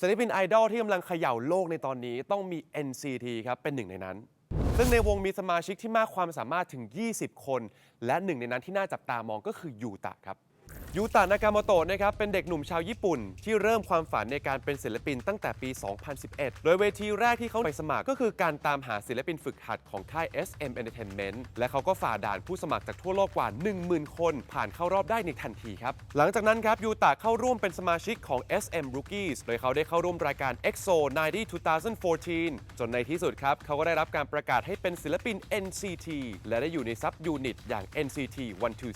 ศิลปินไอดอลที่กำลังเขย่าโลกในตอนนี้ต้องมี NCT ครับเป็นหนึ่งในนั้น ซึ่งในวงมีสมาชิกที่มากความสามารถถึง 20 คน และหนึ่งในนั้นที่น่าจับตามองก็คือยูตะครับ ยูตะนากาโมโตะนะครับเป็นเด็กหนุ่มชาวญี่ปุ่น ที่เริ่มความฝันในการเป็นศิลปินตั้งแต่ปี 2011 โดยเวทีแรกที่เขาไปสมัครก็คือการตามหาศิลปินฝึกหัดของค่าย SM Entertainment และเขาก็ฝ่าด่านผู้สมัครจากทั่วโลกกว่า 10,000 คน ผ่านเข้ารอบได้ในทันทีครับ หลังจากนั้นครับยูตะเข้าร่วมเป็นสมาชิกของ SM Rookies โดยเขาได้เข้าร่วมรายการ EXO 90 2014 จนในที่สุดครับเขาก็ได้รับการประกาศให้เป็นศิลปิน NCT และได้อยู่ในซับยูนิตอย่าง NCT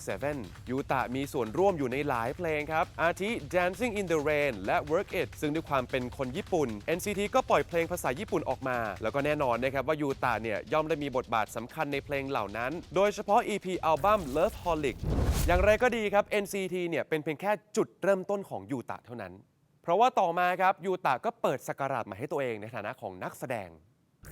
127ยูตะมีส่วนร่วมอยู่ในหลายเพลงครับ อาทิ Dancing in the Rain และ Work It ซึ่งด้วยความเป็นคนญี่ปุ่น NCT ก็ปล่อยเพลงภาษาญี่ปุ่นออกมา แล้วก็แน่นอนนะครับว่ายูตะเนี่ยย่อมได้มีบทบาทสำคัญในเพลงเหล่านั้น โดยเฉพาะ EP อัลบั้ม Love Holic อย่างไรก็ดีครับ NCT เนี่ยเป็นเพียงแค่จุดเริ่มต้นของยูตะเท่านั้น เพราะว่าต่อมาครับยูตะก็เปิดสกราชใหม่ให้ตัวเองในฐานะของนักแสดง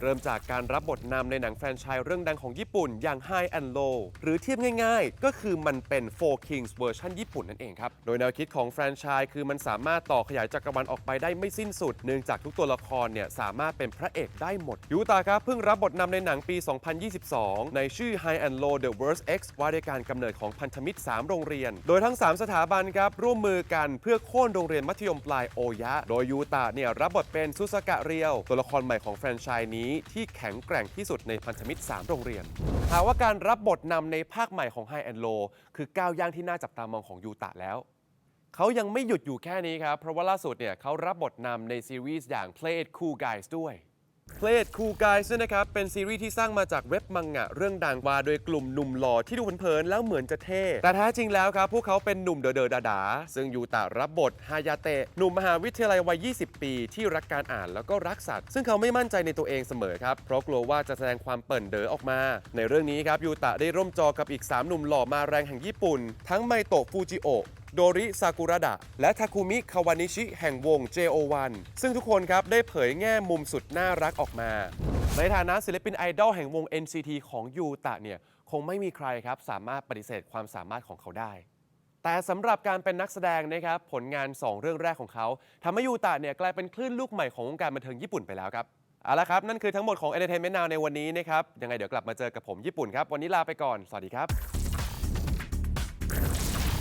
เริ่มจากการรับบทนำในหนังแฟรนไชส์เรื่องดังของญี่ปุ่นอย่าง High and Low หรือเทียบง่ายๆ ก็คือมันเป็น Four Kings เวอร์ชันญี่ปุ่นนั่นเองครับ โดยแนวคิดของแฟรนไชส์คือมันสามารถต่อขยายจักรวาลออกไปได้ไม่สิ้นสุด เนื่องจากทุกตัวละครเนี่ยสามารถเป็นพระเอกได้หมด ยูตาครับเพิ่งรับบทนำในหนังปี 2022 ในชื่อ High and Low The Worst X ว่าด้วยการกำเนิดของพันธมิตร 3 โรงเรียน โดยทั้ง 3 สถาบันครับร่วมมือกันเพื่อโค่นโรงเรียนมัธยมปลายโอยะ โดยยูตาเนี่ยรับบทเป็นซุสกะเรียว ตัวละครใหม่ของแฟรนไชส์นี้ที่แข็งแกร่งที่สุดในพันธมิตร 3 โรงเรียน หากว่าการรับบทนำในภาคใหม่ของ High and Low คือก้าวย่างที่น่าจับตามองของยูตะแล้ว เขายังไม่หยุดอยู่แค่นี้ครับ เพราะว่าล่าสุดเนี่ยเขารับบทนำในซีรีส์อย่าง Play It Cool Guys ด้วย Play It Cool Guys เนี่ยนะครับ เป็นซีรีส์ที่สร้างมาจากเว็บมังงะเรื่องดังว่าโดยกลุ่มหนุ่มหล่อที่ดูเพลินๆแล้วเหมือนจะเท่ แต่แท้จริงแล้วครับ พวกเขาเป็นหนุ่มเดอเดอดาๆ ซึ่งยูตะรับบทฮายาเตะหนุ่มมหาวิทยาลัยวัย 20 ปี ที่รักการอ่านแล้วก็รักสัตว์ ซึ่งเขาไม่มั่นใจในตัวเองเสมอครับ เพราะกลัวว่าจะแสดงความเปิ่นเด๋อออกมา ในเรื่องนี้ครับยูตะได้ร่วมจอกับอีก 3 หนุ่มหล่อมาแรงแห่งญี่ปุ่น ทั้งไมโตะฟูจิโอะ โดริซากุระดะ และทาคุมิคาวานิชิแห่งวง JO1 ซึ่งทุกคนครับได้เผยแง่มุมสุดน่ารักออกมา ในฐานะศิลปินไอดอลแห่งวง NCT ของยูตะเนี่ยคงไม่มีใครครับสามารถปฏิเสธความสามารถของเขาได้ แต่สำหรับการเป็นนักแสดงนะครับผลงาน 2 เรื่องแรกของเขาทำให้ยูตะเนี่ยกลายเป็นคลื่นลูกใหม่ของวงการบันเทิงญี่ปุ่นไปแล้วครับเอาละครับ นั่นคือทั้งหมดของ Entertainment Now ในวันนี้นะครับ ยังไงเดี๋ยวกลับมาเจอกับผมญี่ปุ่นครับ วันนี้ลาไปก่อน สวัสดีครับ